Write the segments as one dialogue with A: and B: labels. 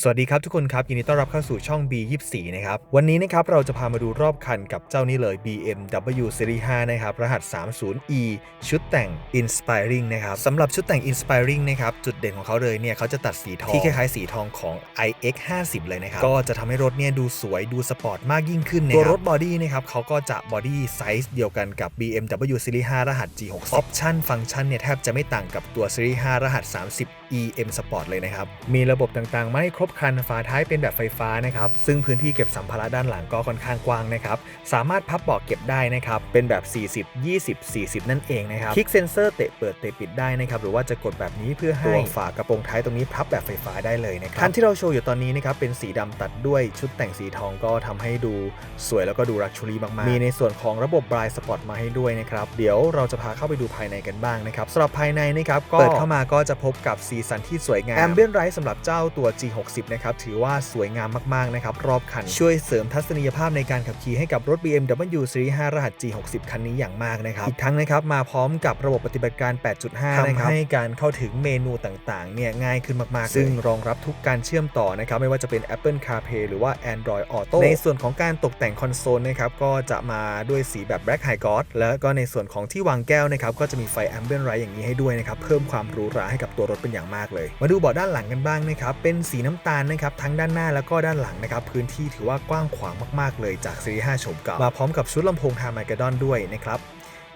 A: สวัสดีครับทุกคนครับ ยินดีต้อนรับเข้าสู่ช่อง B24 นะครับ วันนี้นะครับเราจะพามาดูรอบคันกับเจ้านี้เลย BMW Series 5 นะครับ รหัส 30E ชุดแต่ง Inspiring นะครับสำหรับชุดแต่ง Inspiring นะครับ จุดเด่นของเขาเลยเนี่ยเขาจะตัดสีทองที่คล้ายๆสีทองของ iX 50เลยนะครับ ก็จะทำให้รถเนี่ยดูสวยดูสปอร์ตมากยิ่งขึ้นนะครับตัวรถบอดี้นะครับเขาก็จะบอดี้ไซส์เดียวกันกับ BMW Series 5 รหัส G60 ออปชั่นฟังก์ชันเนี่ยแทบจะไม่ต่างกับตัว Series 5 รหัส 30 EM Sport เลยนะครับมีระบบต่างๆไม่ครบครันฝาท้ายเป็นแบบไฟฟ้านะครับ ซึ่งพื้นที่เก็บสัมภาระด้านหลังก็ค่อนข้างกว้างนะครับ สามารถพับเบาะเก็บได้นะครับ เป็นแบบ 40 20 40 นั่นเองนะครับ คลิกเซนเซอร์เตะเปิดเตะปิดได้นะครับ หรือว่าจะกดแบบนี้เพื่อให้ตัวฝากระโปรงท้ายตรงนี้พับแบบไฟฟ้าได้เลยนะครับ คันที่เราโชว์อยู่ตอนนี้นะครับ เป็นสีดำตัดด้วยชุดแต่งสีทองก็ทำให้ดูสวยแล้วก็ดูรักชูรี่มากๆ มีในส่วนของระบบบรายสปอร์ตมาให้ด้วยนะครับ เดี๋ยวเราจะพาเข้าไปดูภายในกันบ้างนะครับสำหรับภายในนะครับก็เปิดเข้ามาก็จะพบกับสีสันที่สวยงามแอมเบียนไรท์สำหรับเจ้าตัว G60 นะครับ ถือว่าสวยงามมากๆ นะครับ รอบคัน ช่วยเสริมทัศนียภาพในการขับขี่ให้กับรถ BMW Series 5รหัส G60 คันนี้อย่างมากนะครับ อีกทั้งนะครับ มาพร้อมกับระบบปฏิบัติการ 8.5 นะครับให้การเข้าถึงเมนูต่างๆ เนี่ยง่ายขึ้นมากๆ ซึ่งรองรับทุกการเชื่อมต่อนะครับ ไม่ว่าจะเป็น Apple CarPlay หรือว่า Android Auto ในส่วนของการตกแต่งคอนโซลนะครับ ก็จะมาด้วยสีแบบ Black High Gloss แล้วก็ในส่วนของที่วางแก้วนะครับ ก็จะมีไฟ Ambient Light อย่างนี้ให้ด้วยนะครับ เพิ่มความหรูหราให้กับตัวรถเป็นอย่างมากเลย มาดูเบาะด้านหลังกันบ้างนะครับ เป็นสีน้ำตาลนะครับทั้งด้านหน้าแล้วก็ด้านหลังนะครับพื้นที่ถือว่ากว้างขวางมากๆ เลยจากซีรีส์5โฉมเก่ามาพร้อมกับชุดลำโพงฮาร์ม g กดอนด้วยนะครับ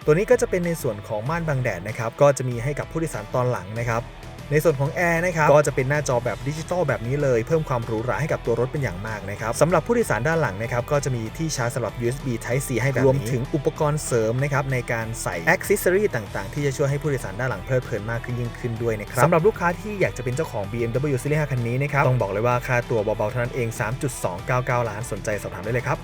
A: ตัวนี้ก็จะเป็นในส่วนของม่านบังแดดนะครับก็จะมีให้กับผู้โดยสารตอนหลังนะครับ ในส่วนของแอร์นะครับก็จะเป็นหน้าจอแบบดิจิตอลแบบนี้เลย เพิ่มความหรูหราให้กับตัวรถเป็นอย่างมากนะครับสำหรับผู้โดยสารด้านหลังนะครับก็จะมีที่ชาร์จสำหรับ USB Type C ให้แบบนี้รวมถึงอุปกรณ์เสริมนะครับในการใส่อ c เซ s ซอรีต่างๆ ที่จะช่วยให้ผู้โดยสารด้านหลังเพลิดเพลินมากขึ้นยิ่งขึ้นด้วยนะครับสำหรับลูกค้าที่อยากจะเป็นเจ้าของ BMW Series 5คันนี้นะครับต้องบอกเลยว่าค่าตัวเบาๆเท่านั้นเอง 3.299 ล้านสนใจสอบถามได้เลยครับ